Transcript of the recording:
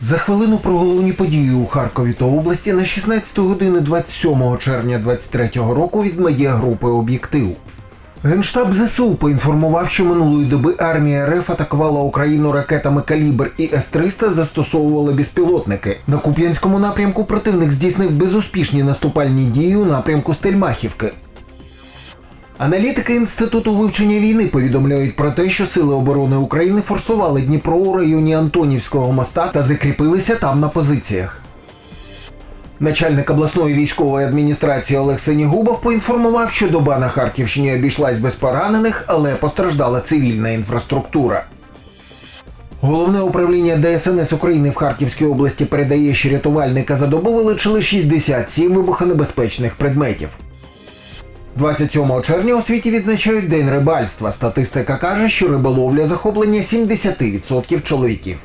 За хвилину про головні події у Харкові та області на 16 годину 27 червня 23 року від медіагрупи Об'єктив. Генштаб ЗСУ поінформував, що минулої доби армія РФ атакувала Україну ракетами Калібр і С-300 застосовували безпілотники. На Куп'янському напрямку противник здійснив безуспішні наступальні дії у напрямку Стельмахівки. Аналітики Інституту вивчення війни повідомляють про те, що Сили оборони України форсували Дніпро у районі Антонівського моста та закріпилися там на позиціях. Начальник обласної військової адміністрації Олег Сенігубов поінформував, що доба на Харківщині обійшлась без поранених, але постраждала цивільна інфраструктура. Головне управління ДСНС України в Харківській області передає, що рятувальника за добу вилучили 67 вибухонебезпечних предметів. 27 червня у світі відзначають День рибальства. Статистика каже, що риболовля захоплення 70% чоловіків.